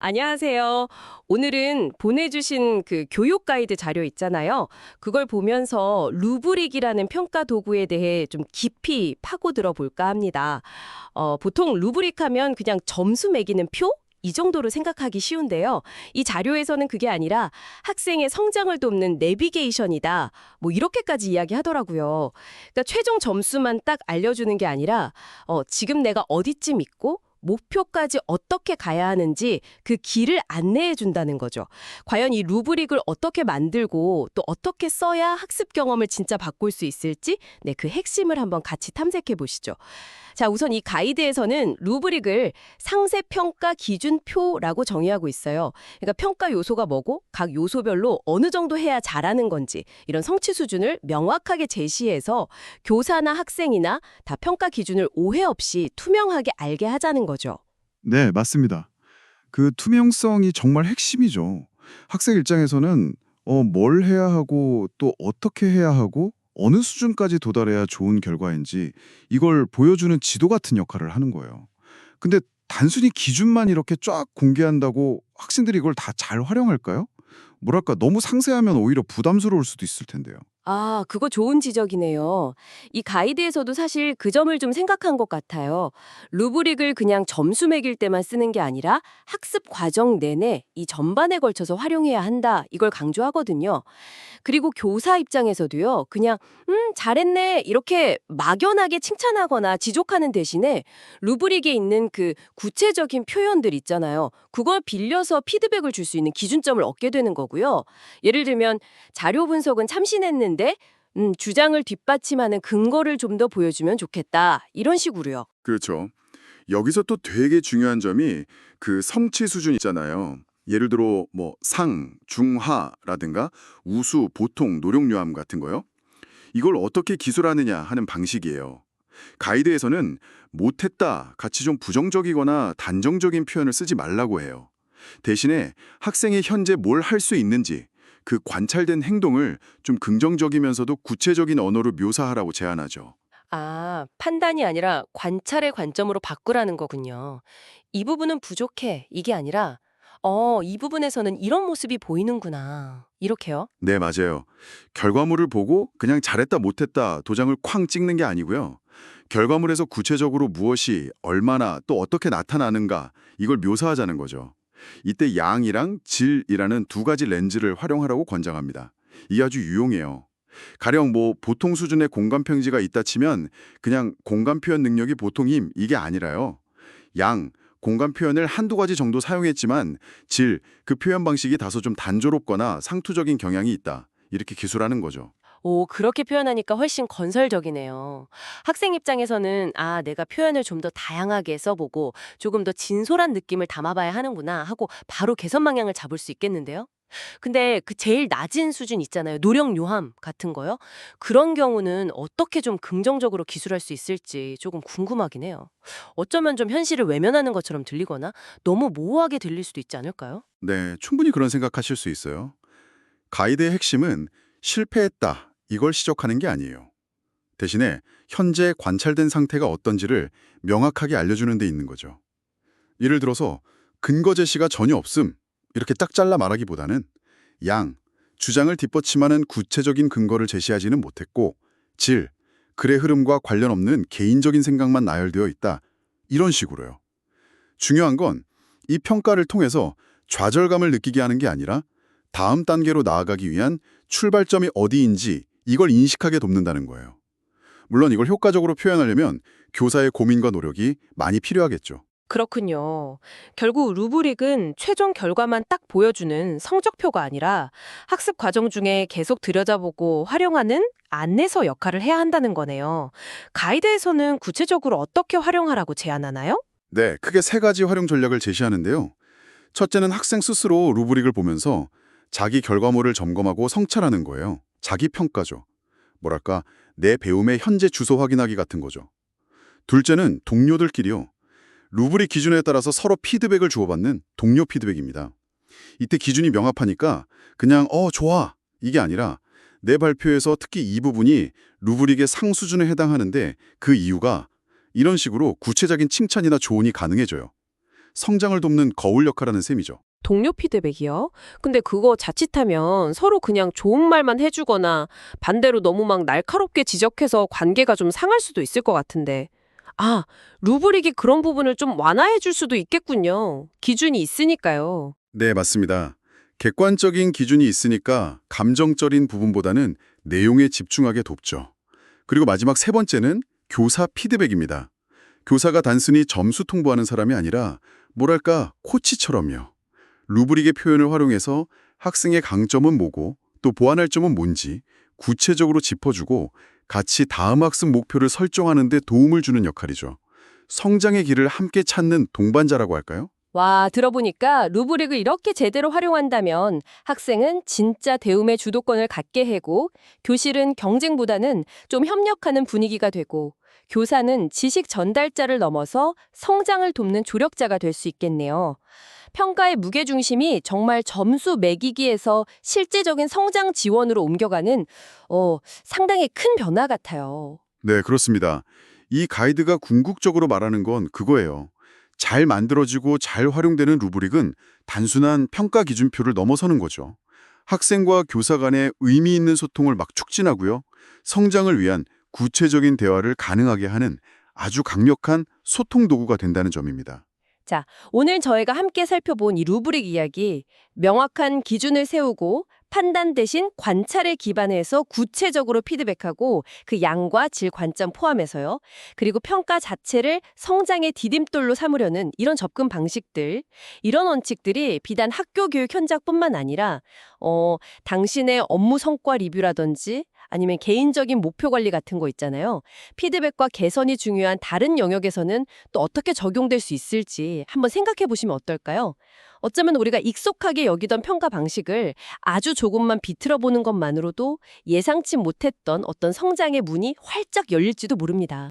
안녕하세요. 오늘은 보내주신 그 교육 가이드 자료 있잖아요. 그걸 보면서 루브릭이라는 평가 도구에 대해 좀 깊이 파고 들어 볼까 합니다. 어, 보통 루브릭 하면 그냥 점수 매기는 표? 이 정도로 생각하기 쉬운데요. 이 자료에서는 그게 아니라 학생의 성장을 돕는 내비게이션이다. 뭐 이렇게까지 이야기하더라고요. 그러니까 최종 점수만 딱 알려주는 게 아니라 어, 지금 내가 어디쯤 있고 목표까지 어떻게 가야 하는지 그 길을 안내해 준다는 거죠. 과연 이 루브릭을 어떻게 만들고 또 어떻게 써야 학습 경험을 진짜 바꿀 수 있을지 네, 그 핵심을 한번 같이 탐색해 보시죠. 자, 우선 이 가이드에서는 루브릭을 상세 평가 기준표라고 정의하고 있어요. 그러니까 평가 요소가 뭐고 각 요소별로 어느 정도 해야 잘하는 건지 이런 성취 수준을 명확하게 제시해서 교사나 학생이나 다 평가 기준을 오해 없이 투명하게 알게 하자는 거죠. 네, 맞습니다. 그 투명성이 정말 핵심이죠. 학생 입장에서는 어, 뭘 해야 하고 또 어떻게 해야 하고 어느 수준까지 도달해야 좋은 결과인지 이걸 보여주는 지도 같은 역할을 하는 거예요. 근데 단순히 기준만 이렇게 쫙 공개한다고 학생들이 이걸 다 잘 활용할까요? 뭐랄까 너무 상세하면 오히려 부담스러울 수도 있을 텐데요. 아, 그거 좋은 지적이네요. 이 가이드에서도 사실 그 점을 좀 생각한 것 같아요. 루브릭을 그냥 점수 매길 때만 쓰는 게 아니라 학습 과정 내내 이 전반에 걸쳐서 활용해야 한다. 이걸 강조하거든요. 그리고 교사 입장에서도요. 그냥 음, 잘했네. 이렇게 막연하게 칭찬하거나 지족하는 대신에 루브릭에 있는 그 구체적인 표현들 있잖아요. 그걸 빌려서 피드백을 줄 수 있는 기준점을 얻게 되는 거고요. 예를 들면 자료 분석은 참신했는데 음, 주장을 뒷받침하는 근거를 좀 더 보여주면 좋겠다. 이런 식으로요. 그렇죠. 여기서 또 되게 중요한 점이 그 성취 수준 있잖아요. 예를 들어 뭐 상, 중하라든가 우수, 보통, 노력요함 같은 거요. 이걸 어떻게 기술하느냐 하는 방식이에요. 가이드에서는 못했다 같이 좀 부정적이거나 단정적인 표현을 쓰지 말라고 해요. 대신에 학생이 현재 뭘 할 수 있는지 그 관찰된 행동을 좀 긍정적이면서도 구체적인 언어로 묘사하라고 제안하죠. 아, 판단이 아니라 관찰의 관점으로 바꾸라는 거군요. 이 부분은 부족해. 이게 아니라 어, 이 부분에서는 이런 모습이 보이는구나. 이렇게요. 네, 맞아요. 결과물을 보고 그냥 잘했다 못했다 도장을 쾅 찍는 게 아니고요. 결과물에서 구체적으로 무엇이 얼마나 또 어떻게 나타나는가 이걸 묘사하자는 거죠. 이때 양이랑 질이라는 두 가지 렌즈를 활용하라고 권장합니다. 이게 아주 유용해요. 가령 뭐 보통 수준의 공간 평지가 있다 치면 그냥 공간 표현 능력이 보통임 이게 아니라요. 양, 공간 표현을 한두 가지 정도 사용했지만 질, 그 표현 방식이 다소 좀 단조롭거나 상투적인 경향이 있다. 이렇게 기술하는 거죠. 오, 그렇게 표현하니까 훨씬 건설적이네요. 학생 입장에서는 아, 내가 표현을 좀 더 다양하게 써보고 조금 더 진솔한 느낌을 담아봐야 하는구나 하고 바로 개선 방향을 잡을 수 있겠는데요. 근데 그 제일 낮은 수준 있잖아요. 노력 요함 같은 거요. 그런 경우는 어떻게 좀 긍정적으로 기술할 수 있을지 조금 궁금하긴 해요. 어쩌면 좀 현실을 외면하는 것처럼 들리거나 너무 모호하게 들릴 수도 있지 않을까요? 네, 충분히 그런 생각하실 수 있어요. 가이드의 핵심은 실패했다 이걸 시적하는 게 아니에요. 대신에 현재 관찰된 상태가 어떤지를 명확하게 알려주는 데 있는 거죠. 예를 들어서 근거 제시가 전혀 없음 이렇게 딱 잘라 말하기보다는 양, 주장을 뒷받침하는 구체적인 근거를 제시하지는 못했고 질, 글의 흐름과 관련 없는 개인적인 생각만 나열되어 있다. 이런 식으로요. 중요한 건 이 평가를 통해서 좌절감을 느끼게 하는 게 아니라 다음 단계로 나아가기 위한 출발점이 어디인지 이걸 인식하게 돕는다는 거예요. 물론 이걸 효과적으로 표현하려면 교사의 고민과 노력이 많이 필요하겠죠. 그렇군요. 결국 루브릭은 최종 결과만 딱 보여주는 성적표가 아니라 학습 과정 중에 계속 들여다보고 활용하는 안내서 역할을 해야 한다는 거네요. 가이드에서는 구체적으로 어떻게 활용하라고 제안하나요? 네, 크게 세 가지 활용 전략을 제시하는데요. 첫째는 학생 스스로 루브릭을 보면서 자기 결과물을 점검하고 성찰하는 거예요. 자기 평가죠. 뭐랄까, 내 배움의 현재 주소 확인하기 같은 거죠. 둘째는 동료들끼리요. 루브릭 기준에 따라서 서로 피드백을 주고받는 동료 피드백입니다. 이때 기준이 명확하니까 그냥 어 좋아 이게 아니라 내 발표에서 특히 이 부분이 루브릭의 상수준에 해당하는데 그 이유가 이런 식으로 구체적인 칭찬이나 조언이 가능해져요. 성장을 돕는 거울 역할하는 셈이죠. 동료 피드백이요? 근데 그거 자칫하면 서로 그냥 좋은 말만 해주거나 반대로 너무 막 날카롭게 지적해서 관계가 좀 상할 수도 있을 것 같은데. 아, 루브릭이 그런 부분을 좀 완화해 줄 수도 있겠군요. 기준이 있으니까요. 네, 맞습니다. 객관적인 기준이 있으니까 감정적인 부분보다는 내용에 집중하게 돕죠. 그리고 마지막 세 번째는 교사 피드백입니다. 교사가 단순히 점수 통보하는 사람이 아니라 뭐랄까 코치처럼요. 루브릭의 표현을 활용해서 학생의 강점은 뭐고 또 보완할 점은 뭔지 구체적으로 짚어주고 같이 다음 학습 목표를 설정하는 데 도움을 주는 역할이죠. 성장의 길을 함께 찾는 동반자라고 할까요? 와, 들어보니까 루브릭을 이렇게 제대로 활용한다면 학생은 진짜 대움의 주도권을 갖게 해고 교실은 경쟁보다는 좀 협력하는 분위기가 되고 교사는 지식 전달자를 넘어서 성장을 돕는 조력자가 될 수 있겠네요. 평가의 무게중심이 정말 점수 매기기에서 실제적인 성장 지원으로 옮겨가는 어, 상당히 큰 변화 같아요. 네, 그렇습니다. 이 가이드가 궁극적으로 말하는 건 그거예요. 잘 만들어지고 잘 활용되는 루브릭은 단순한 평가 기준표를 넘어서는 거죠. 학생과 교사 간의 의미 있는 소통을 막 촉진하고요. 성장을 위한 구체적인 대화를 가능하게 하는 아주 강력한 소통 도구가 된다는 점입니다. 오늘 저희가 함께 살펴본 이 루브릭 이야기, 명확한 기준을 세우고 판단 대신 관찰에 기반해서 구체적으로 피드백하고 그 양과 질 관점 포함해서요. 그리고 평가 자체를 성장의 디딤돌로 삼으려는 이런 접근 방식들, 이런 원칙들이 비단 학교 교육 현장뿐만 아니라 어, 당신의 업무 성과 리뷰라든지 아니면 개인적인 목표 관리 같은 거 있잖아요. 피드백과 개선이 중요한 다른 영역에서는 또 어떻게 적용될 수 있을지 한번 생각해 보시면 어떨까요? 어쩌면 우리가 익숙하게 여기던 평가 방식을 아주 조금만 비틀어 보는 것만으로도 예상치 못했던 어떤 성장의 문이 활짝 열릴지도 모릅니다.